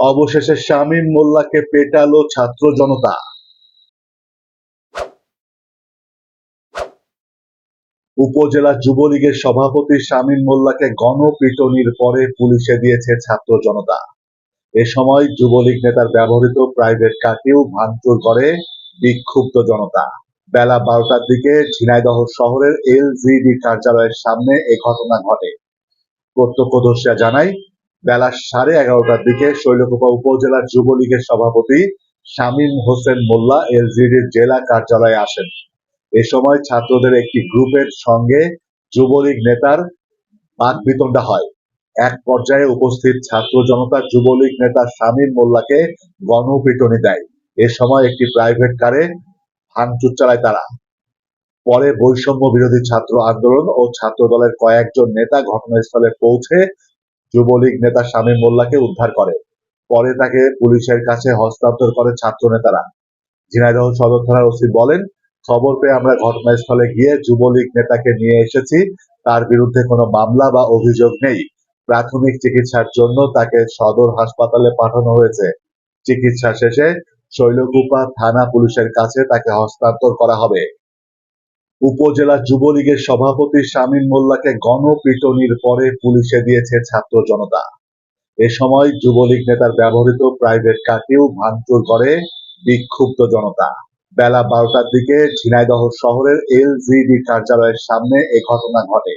অবশেষে শামীম মোল্লাকে পেটালো ছাত্র জনতা। উপজেলা যুবলীগের সভাপতি শামীম মোল্লাকে গণপিটুনির পরে পুলিশে দিয়েছে ছাত্র জনতা। এ সময় যুবলীগ নেতার ব্যবহৃত প্রাইভেট কারকেও ভাঙচুর করে বিক্ষুব্ধ জনতা। বেলা বারোটার দিকে ঝিনাইদহ শহরের এলজিডি কার্যালয়ের সামনে এ ঘটনা ঘটে। প্রত্যক্ষদর্শীরা জানায় বেলা সাড়ে এগারোটার দিকে শৈলকুপা উপজেলা যুবলীগের সভাপতি শামীম হোসেন মোল্লা এলজিডির জেলা কার্যালয়ে আসেন। এ সময় ছাত্রদের একটি গ্রুপের সঙ্গে যুবলীগ নেতার বাকবিতণ্ডা হয়। এক পর্যায়ে উপস্থিত ছাত্র জনতা যুবলীগ নেতা শামীম মোল্লাকে গণপিটুনি দেয়। এ সময় একটি প্রাইভেট কারে ভাঙচুর চালায় তারা। পরে বৈষম্য বিরোধী ছাত্র আন্দোলন ও ছাত্র দলের কয়েকজন নেতা ঘটনাস্থলে পৌঁছে যুবলীগ নেতা শামীম মোল্লাকে উদ্ধার করে। পরে তাকে পুলিশের কাছে হস্তান্তর করে ছাত্র নেতারা। ঝিনাইদহ সদর থানার ওসি বলেন, খবর পেয়ে আমরা ঘটনাস্থলে গিয়ে যুবলীগ নেতাকে নিয়ে এসেছি। তার বিরুদ্ধে কোনো মামলা বা অভিযোগ নেই। প্রাথমিক চিকিৎসার জন্য তাকে সদর হাসপাতালে পাঠানো হয়েছে। চিকিৎসা শেষে শৈলকুপা থানা পুলিশের কাছে তাকে হস্তান্তর করা হবে। উপজেলা যুবলীগের সভাপতি শামীম মোল্লাকে গণপিটনির পরে পুলিশে দিয়েছে ছাত্র জনতা। এ সময় যুবলীগ নেতার ব্যবহৃত প্রাইভেট কারকেও ভাঙচুর করে বিক্ষুব্ধ জনতা। বেলা বারোটার দিকে ঝিনাইদহ শহরের এলজিডি কার্যালয়ের সামনে এ ঘটনা ঘটে।